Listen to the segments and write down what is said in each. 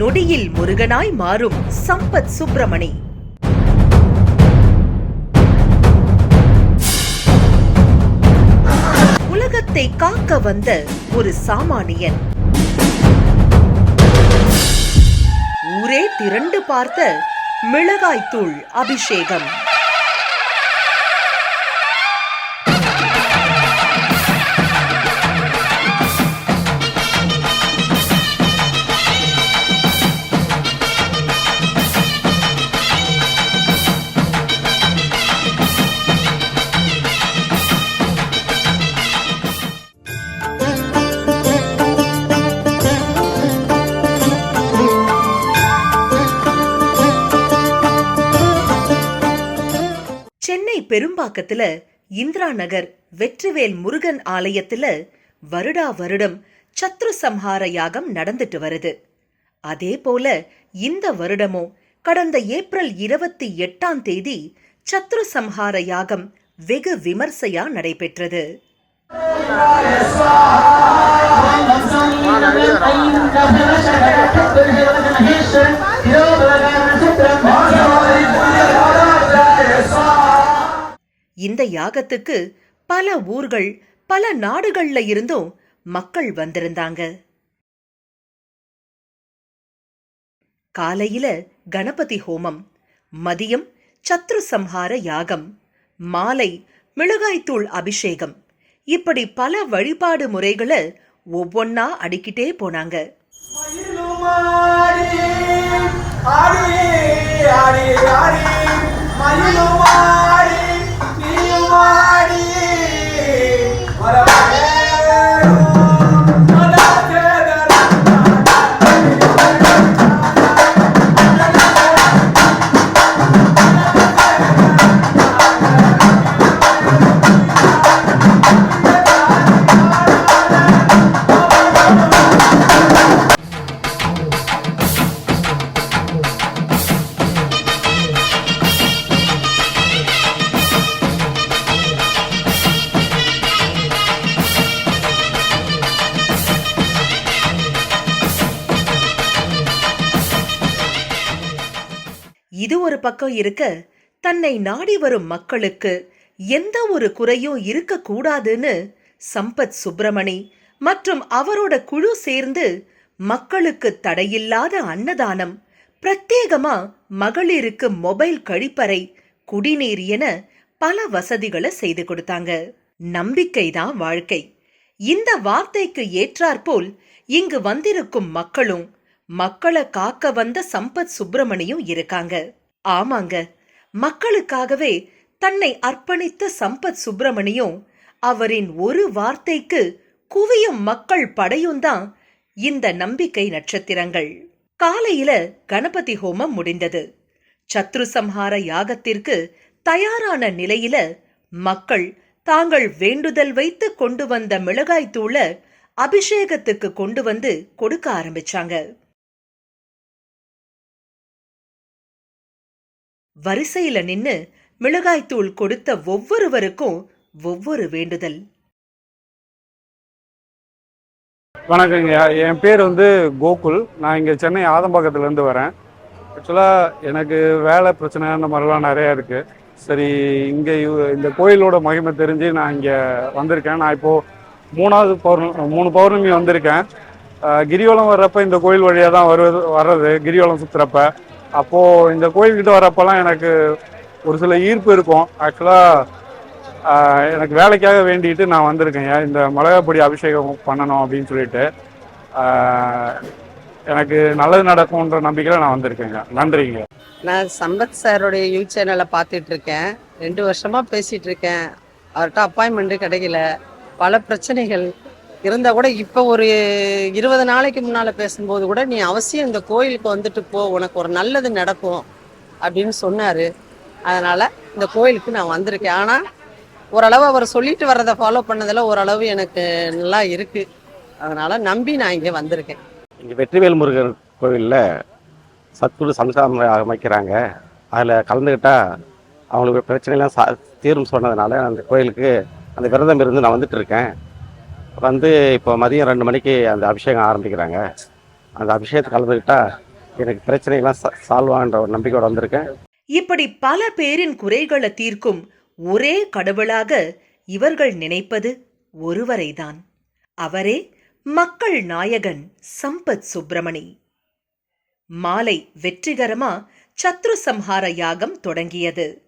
நொடியில் முருகனாய் மாறும் சம்பத் சுப்பிரமணி. உலகத்தை காக்க வந்த ஒரு சாமானியன். ஊரே திரண்டு பார்த்த மிளகாய்த்தூள் அபிஷேகம். பெரும்பாக்கத்துல இந்திரா நகர் வெற்றிவேல் முருகன் ஆலயத்துல வருடா வருடம் சத்ரு சம்ஹார யாகம் நடந்துட்டு வருது அதே போல இந்த வருடமும் கடந்த ஏப்ரல் இருபத்தி எட்டாம் தேதி சத்ரு சம்ஹார யாகம் வெகு விமர்சையா நடைபெற்றது யாகத்துக்கு பல ஊர்கள் பல நாடுகள்ல இருந்தும் மக்கள் வந்திருந்தாங்க. காலையில கணபதி ஹோமம் மதியம் சத்ரு சம்ஹார யாகம் மாலை மிளகாய்த்தூள் அபிஷேகம் இப்படி பல வழிபாடு முறைகளை ஒவ்வொன்னா அடிக்கிட்டே போனாங்க. ஆடியே ஆடியே ஆடியே இது ஒரு பக்கம் இருக்க தன்னை நாடி வரும் மக்களுக்கு எந்த ஒரு குறையும் இருக்கக்கூடாதுன்னு சம்பத் சுப்பிரமணி மற்றும் அவரோட குழு சேர்ந்து மக்களுக்கு தடையில்லாத அன்னதானம் பிரத்யேகமா மகளிருக்கு மொபைல் கழிப்பறை குடிநீர் என பல வசதிகளை செய்து கொடுத்தாங்க. நம்பிக்கைதான் வாழ்க்கை. இந்த வார்த்தைக்கு ஏற்றாற்போல் இங்கு வந்திருக்கும் மக்களும் மக்களை காக்க வந்த சம்பத் சுப்பிரமணியும் இருக்காங்க. ஆமாங்க. மக்களுக்காகவே தன்னை அர்ப்பணித்த சம்பத் சுப்பிரமணியும் அவரின் ஒரு வார்த்தைக்கு குவியும் மக்கள் படையும் தான் இந்த நம்பிக்கை நட்சத்திரங்கள். காலையில கணபதி ஹோமம் முடிந்தது. சத்ரு சம்ஹார யாகத்திற்கு தயாரான நிலையில மக்கள் தாங்கள் வேண்டுதல் வைத்து கொண்டு வந்த மிளகாய் தூளை அபிஷேகத்துக்கு கொண்டு வந்து கொடுக்க ஆரம்பிச்சாங்க. வரிசையில நின்னு மிளகாய்த்தூள் கொடுத்த ஒவ்வொருவருக்கும் ஒவ்வொரு வேண்டுதல். வணக்கங்க. என் பேர் வந்து கோகுல். நான் இங்கே சென்னை ஆதம்பாக்கத்துலேருந்து வரேன். ஆக்சுவலாக எனக்கு வேலை பிரச்சனை அந்த மாதிரிலாம் நிறையா இருக்குது சரி இங்கே இந்த கோயிலோட மகிமை தெரிஞ்சு நான் இங்கே வந்திருக்கேன். நான் இப்போது மூணாவது பௌர்ணமி மூணு பௌர்ணமி வந்திருக்கேன். கிரிவலம் வர்றப்ப இந்த கோயில் வழியாக தான் வருவது வர்றது கிரிவலம் சுற்றுறப்ப அப்போது இந்த கோயில்கிட்ட வர்றப்பெல்லாம் எனக்கு ஒரு சில ஈர்ப்பு இருக்கும். ஆக்சுவலாக எனக்கு வேலைக்காக வேண்டிட்டு நான் வந்திருக்கேன். இந்த மிளகாப்பொடி அபிஷேகம் பண்ணணும் அப்படின்னு சொல்லிட்டு. எனக்கு நல்லது நடக்கும்ன்ற நம்பிக்கையில் நான் வந்திருக்கேங்க. நன்றிங்க. நான் சம்பத் சாரோடைய யூ சேனலை பார்த்துட்டு இருக்கேன் ரெண்டு வருஷமாக பேசிகிட்டு இருக்கேன் அவர்கிட்ட அப்பாயின்மெண்ட்டு கிடைக்கல. பல பிரச்சனைகள் இருந்தால் கூட இப்போ ஒரு இருபது நாளைக்கு முன்னால் பேசும்போது கூட நீ அவசியம் இந்த கோயிலுக்கு வந்துட்டு போ உனக்கு ஒரு நல்லது நடக்கும் அப்படின்னு சொன்னார். அதனால் இந்த கோயிலுக்கு நான் வந்திருக்கேன். ஆனால் ஓரளவு அவர் சொல்லிட்டு வர்றதை ஃபாலோ பண்ணதில் ஓரளவு எனக்கு நல்லா இருக்குது அதனால் நம்பி நான் இங்கே வந்திருக்கேன். இங்கே வெற்றிவேல் முருகன் கோவிலில் சத்குரு சம்சாரம் அமைக்கிறாங்க. அதில் கலந்துக்கிட்டால் அவங்களுக்கு பிரச்சனைலாம் சா தீரும் சொன்னதுனால அந்த கோயிலுக்கு அந்த விரதம் இருந்து நான் வந்துட்டு இருக்கேன். வந்து இப்போ மதியம் ரெண்டு மணிக்கு அந்த அபிஷேகம் ஆரம்பிக்கிறாங்க. அந்த அபிஷேகத்தை கலந்துக்கிட்டா எனக்கு பிரச்சனைகள்லாம் சால்வ் ஆகின்ற ஒரு நம்பிக்கையோடு வந்திருக்கேன். இப்படி பல பேரின் குறைகளை தீர்க்கும் ஒரே கடவுளாக இவர்கள் நினைப்பது ஒருவரைதான். அவரே மக்கள் நாயகன் சம்பத் சுப்பிரமணி. மாலை வெற்றிகரமா சத்ரு சம்ஹார யாகம் தொடங்கியது.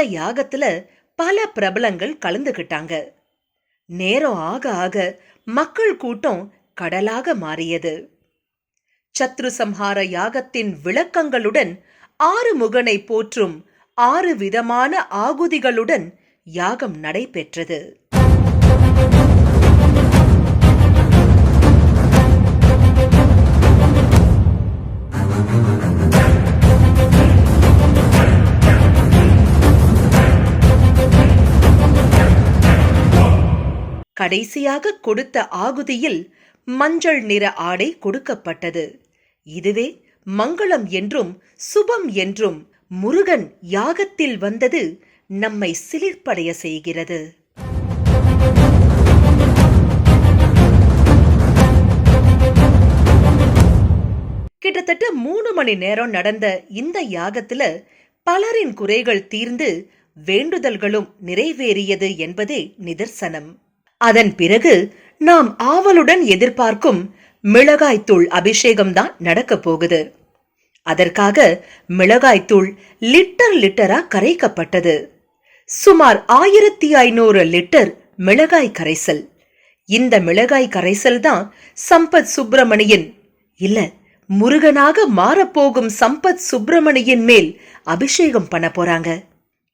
இந்த யாகத்துல பல பிரபலங்கள் கலந்துகிட்டாங்க. நேரம் ஆக ஆக மக்கள் கூட்டம் கடலாக மாறியது. சத்ரு சம்ஹார யாகத்தின் விளக்கங்களுடன் ஆறு முகனை போற்றும் ஆறு விதமான ஆகுதிகளுடன் யாகம் நடைபெற்றது. கடைசியாக கொடுத்த ஆகுதியில் மஞ்சள் நிற ஆடை கொடுக்கப்பட்டது. இதுவே மங்களம் என்றும் சுபம் என்றும் முருகன் யாகத்தில் வந்தது நம்மை சிலிர்ப்படைய செய்கிறது. கிட்டத்தட்ட மூணு மணி நேரம் நடந்த இந்த யாகத்துல பலரின் குறைகள் தீர்ந்து வேண்டுதல்களும் நிறைவேறியது என்பதே நிதர்சனம். அதன் பிறகு நாம் ஆவலுடன் எதிர்பார்க்கும் மிளகாய்த்தூள் அபிஷேகம்தான் நடக்கப் போகுது. அதற்காக மிளகாய்த்தூள் லிட்டர் லிட்டரா கரைக்கப்பட்டது. சுமார் ஆயிரத்தி ஐநூறு லிட்டர் மிளகாய் கரைசல். இந்த மிளகாய் கரைசல் தான் சம்பத் சுப்பிரமணியன் இல்ல முருகனாக மாறப்போகும் சம்பத் சுப்பிரமணியன் மேல் அபிஷேகம் பண்ண போறாங்க.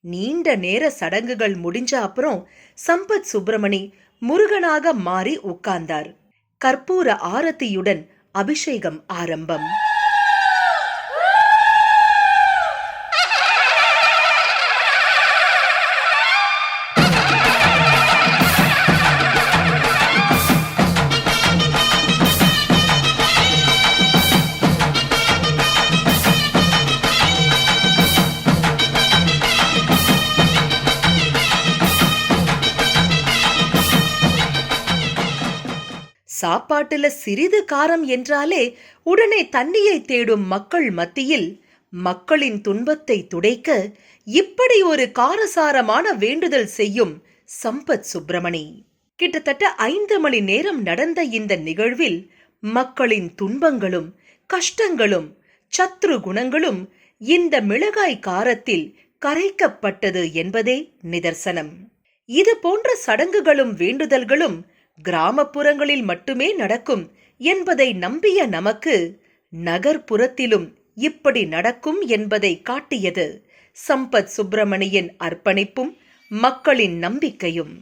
நீண்ட நேர சடங்குகள் முடிஞ்ச அப்புறம் சம்பத் சுப்பிரமணி முருகனாக மாறி உட்கார்ந்தார். கற்பூர ஆரத்தியுடன் அபிஷேகம் ஆரம்பம். சாப்பாட்டுல சிறிது காரம் என்றாலே உடனே தண்ணியை தேடும் மக்கள் மத்தியில் மக்களின் துன்பத்தை துடைக்க இப்படி ஒரு காரசாரமான வேண்டுதல் செய்யும் சம்பத் சுப்பிரமணி. கிட்டத்தட்ட ஐந்து மணி நேரம் நடந்த இந்த நிகழ்வில் மக்களின் துன்பங்களும் கஷ்டங்களும் சத்ரு குணங்களும் இந்த மிளகாய் காரத்தில் கரைக்கப்பட்டது என்பதே நிதர்சனம். இது போன்ற சடங்குகளும் வேண்டுதல்களும் கிராமப்புறங்களில் மட்டுமே நடக்கும் என்பதை நம்பிய நமக்கு நகர்ப்புறத்திலும் இப்படி நடக்கும் என்பதை காட்டியது சம்பத் சுப்பிரமணியின் அர்ப்பணிப்பும் மக்களின் நம்பிக்கையும்.